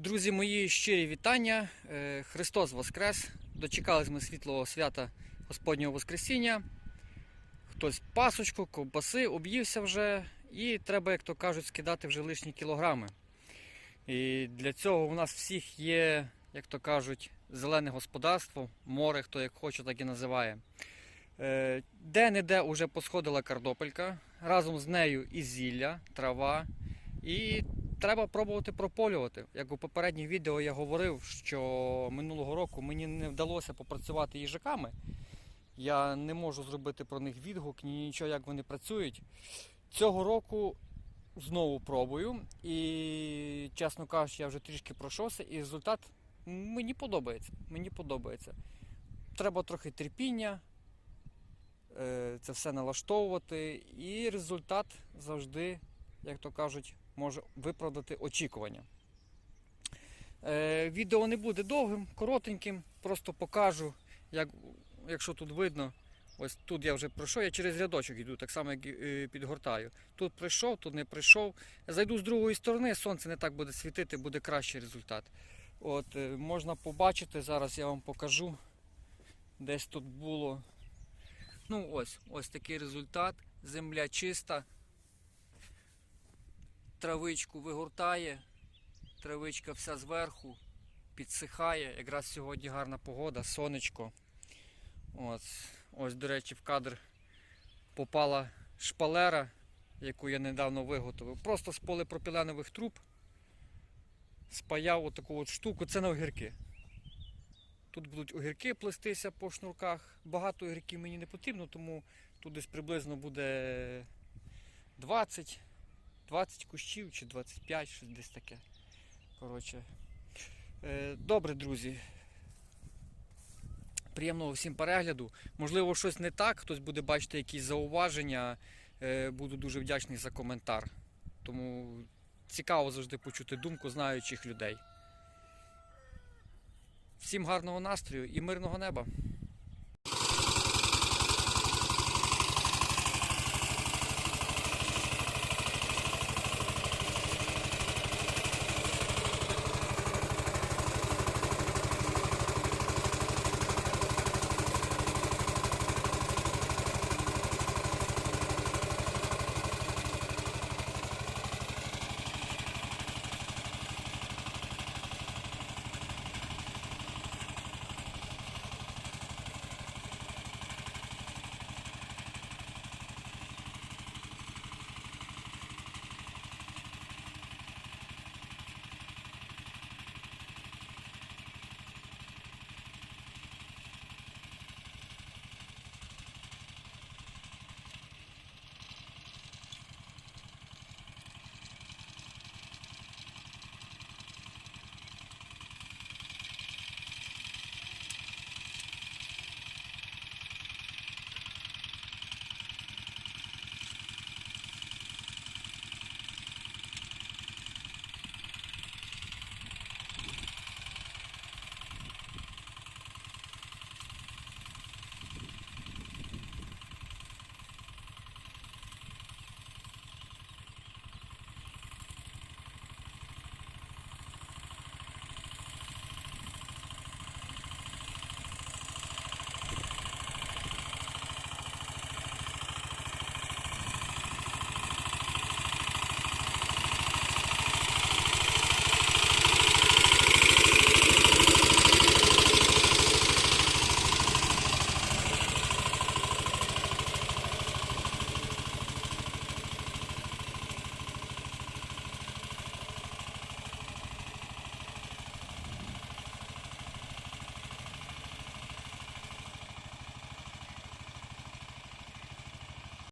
Друзі мої, щирі вітання. Е, Христос Воскрес! Дочекались ми світлого свята Господнього Воскресіння. Хтось пасочку, ковбаси, об'ївся вже, і треба, як то кажуть, скидати вже лишні кілограми. І для цього у нас всіх є, як то кажуть, зелене господарство, море, хто як хоче, так і називає. Е, Де-не-де вже посходила картопелька, разом з нею і зілля, трава. І треба пробувати прополювати. Як у попередніх відео я говорив, що минулого року мені не вдалося попрацювати їжаками. Я не можу зробити про них відгук, ні нічого, як вони працюють. Цього року знову пробую. І, чесно кажучи, я вже трішки пройшовся, і результат мені подобається. Мені подобається. Треба трохи терпіння, е, це все налаштовувати, і результат завжди, як то кажуть, може виправдати очікування. Е, відео не буде довгим, коротеньким, просто покажу, як, якщо тут видно. Ось тут я вже пройшов, я через рядочок йду, так само як е, підгортаю. Тут прийшов, тут не прийшов. Зайду з другої сторони, сонце не так буде світити, буде кращий результат. От, е, можна побачити, зараз я вам покажу. Десь тут було. Ну ось, ось такий результат. Земля чиста, травичку вигортає, травичка вся зверху, підсихає. Якраз сьогодні гарна погода, сонечко. От. Ось, до речі, в кадр попала шпалера, яку я недавно виготовив. Просто з поліпропіленових труб спаяв отаку от штуку. Це на огірки. Тут будуть огірки плестися по шнурках. Багато огірків мені не потрібно, тому тут десь приблизно буде 20 20 кущів чи 25, щось десь таке. Коротше. Е, Добре, друзі. Приємного всім перегляду. Можливо, щось не так, хтось буде бачити якісь зауваження. Е, Буду дуже вдячний за коментар. Тому цікаво завжди почути думку знаючих людей. Всім гарного настрою і мирного неба!